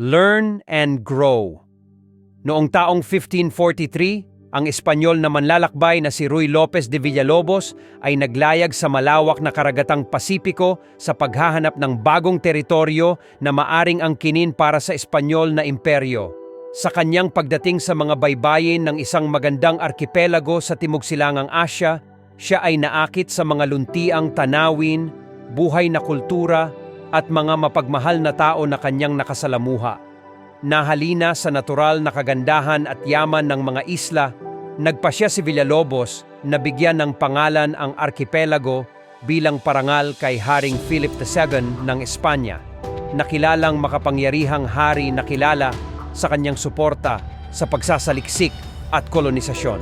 Learn and Grow. Noong taong 1543, ang Espanyol na manlalakbay na si Ruy Lopez de Villalobos ay naglayag sa malawak na karagatang Pasipiko sa paghahanap ng bagong teritoryo na maaring angkinin para sa Espanyol na imperyo. Sa kanyang pagdating sa mga baybayin ng isang magandang arkipelago sa Timog Silangang Asya, siya ay naakit sa mga luntiang tanawin, buhay na kultura, at mga mapagmahal na tao na kanyang nakasalamuha. Nahalina sa natural na kagandahan at yaman ng mga isla, nagpasya si Villalobos na bigyan ng pangalan ang arkipelago bilang parangal kay Haring Philip II ng Espanya, nakilalang makapangyarihang hari na kilala sa kanyang suporta sa pagsasaliksik at kolonisasyon.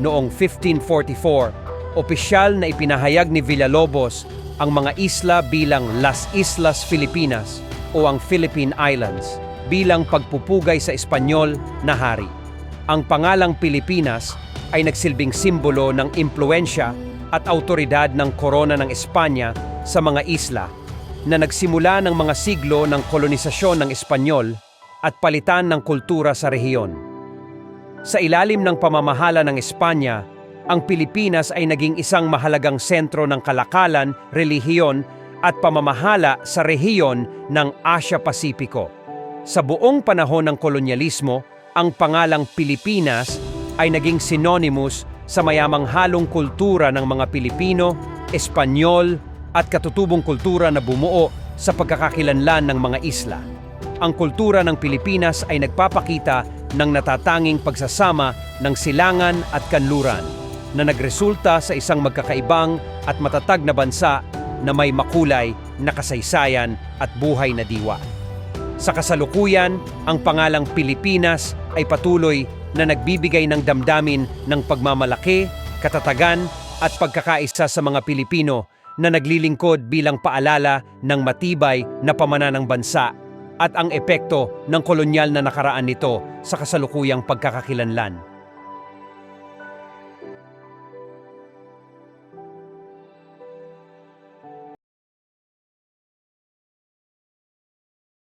Noong 1544, opisyal na ipinahayag ni Villalobos ang mga isla bilang Las Islas Filipinas o ang Philippine Islands bilang pagpupugay sa Espanyol na hari. Ang pangalang Pilipinas ay nagsilbing simbolo ng impluensya at autoridad ng korona ng Espanya sa mga isla na nagsimula ng mga siglo ng kolonisasyon ng Espanyol at palitan ng kultura sa rehiyon. Sa ilalim ng pamamahala ng Espanya, ang Pilipinas ay naging isang mahalagang sentro ng kalakalan, relihiyon at pamamahala sa rehiyon ng Asia-Pasipiko. Sa buong panahon ng kolonyalismo, ang pangalang Pilipinas ay naging synonymous sa mayamang halong kultura ng mga Pilipino, Espanyol at katutubong kultura na bumuo sa pagkakakilanlan ng mga isla. Ang kultura ng Pilipinas ay nagpapakita ng natatanging pagsasama ng silangan at kanluran na nagresulta sa isang magkakaibang at matatag na bansa na may makulay na kasaysayan at buhay na diwa. Sa kasalukuyan, ang pangalang Pilipinas ay patuloy na nagbibigay ng damdamin ng pagmamalaki, katatagan at pagkakaisa sa mga Pilipino na naglilingkod bilang paalala ng matibay na pamana ng bansa at ang epekto ng kolonyal na nakaraan nito sa kasalukuyang pagkakakilanlan.